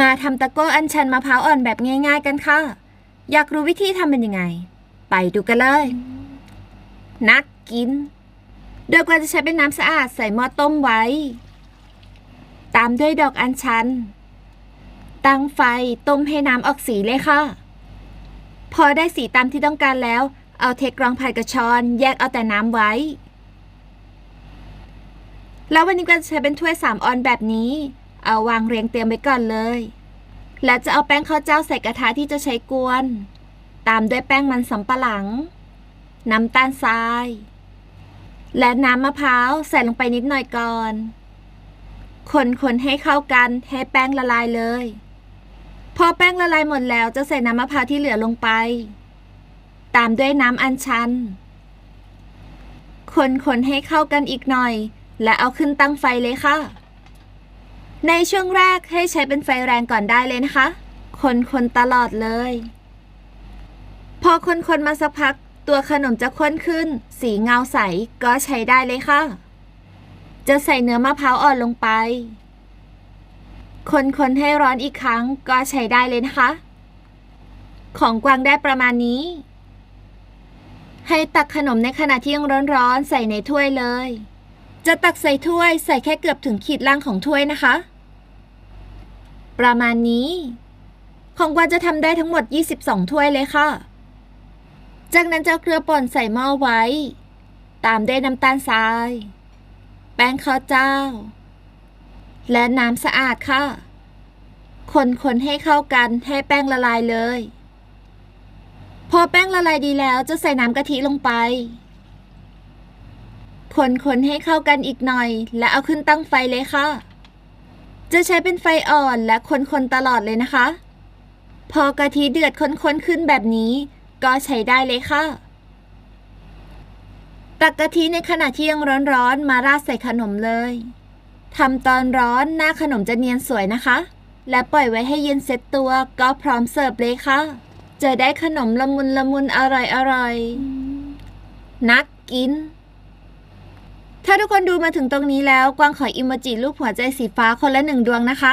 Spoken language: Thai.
มาทำตะโก้อัญชันมะพร้าวอ่อนแบบง่าย ๆ กันค่ะ อยากรู้วิธีทำเป็นยังไง ไปดูกันเลย นักกิน โดยกว่าจะใช้เป็นน้ำสะอาดใส่หม้อต้มไว้ ตามด้วยดอกอัญชัน ตั้งไฟต้มให้น้ำออกสีเลยค่ะ พอได้สีตามที่ต้องการแล้ว เอาเทกรองผัดกระชอนแยกเอาแต่น้ำไว้ แล้ววันนี้ก็จะใช้เป็นถ้วยสามออนแบบนี้ เอาวางเรียงเตรียมไว้ก่อนเลย แล้วจะเอาแป้งข้าวเจ้าใส่กระทะที่จะใช้กวน ตามด้วยแป้งมันสำปะหลัง น้ำตาลทราย และน้ำมะพร้าวใส่ลงไปนิดหน่อยก่อน คนๆให้เข้ากันให้แป้งละลายเลย พอแป้งละลายหมดแล้วจะใส่น้ำมะพร้าวที่เหลือลงไป ตามด้วยน้ำอัญชัน คนๆให้เข้ากันอีกหน่อย และเอาขึ้นตั้งไฟเลยค่ะ ในช่วงแรกให้ใช้เป็นไฟแรงก่อนได้เลยนะคะ คนๆตลอดเลย พอคนๆมาสักพัก ตัวขนมจะข้นขึ้น สีเงาใสก็ใช้ได้เลยค่ะ จะใส่เนื้อมะพร้าวอ่อนลงไป คนๆให้ร้อนอีกครั้งก็ใช้ได้เลยนะคะ ของกวางได้ประมาณนี้ ให้ตักขนมในขณะที่ยังร้อนๆใส่ในถ้วยเลยจะตักใส่ถ้วยใส่แค่เกือบถึงขีดล่างของถ้วยนะคะ ประมาณนี้ ของกวางจะทำได้ทั้งหมด 22 ถ้วยเลยค่ะ จากนั้นจะเอาเกลือป่นใส่หม้อไว้ ตามด้วยน้ำตาลทราย แป้งข้าวเจ้า และน้ำสะอาดค่ะ คนๆให้เข้ากันให้แป้งละลายเลย พอแป้งละลายดีแล้วจะใส่น้ำกะทิลงไปคนๆให้เข้ากันอีกหน่อย และเอาขึ้นตั้งไฟเลยค่ะ จะใช้เป็นไฟอ่อนและคนๆตลอดเลยนะคะ พอกะทิเดือดข้นๆขึ้นแบบนี้ ก็ใช้ได้เลยค่ะ ตักกะทิในขณะที่ยังร้อนๆ มาราดใส่ขนมเลยทำตอนร้อนหน้าขนมจะเนียนสวยนะคะ และปล่อยไว้ให้เย็นเซ็ตตัวก็พร้อมเสิร์ฟเลยค่ะ จะได้ขนมละมุนละมุนอร่อยอร่อยนักกิน ถ้าทุกคนดูมาถึงตรงนี้แล้วกวางขออิโมจิรูปหัวใจสีฟ้าคนละหนึ่งดวงนะคะ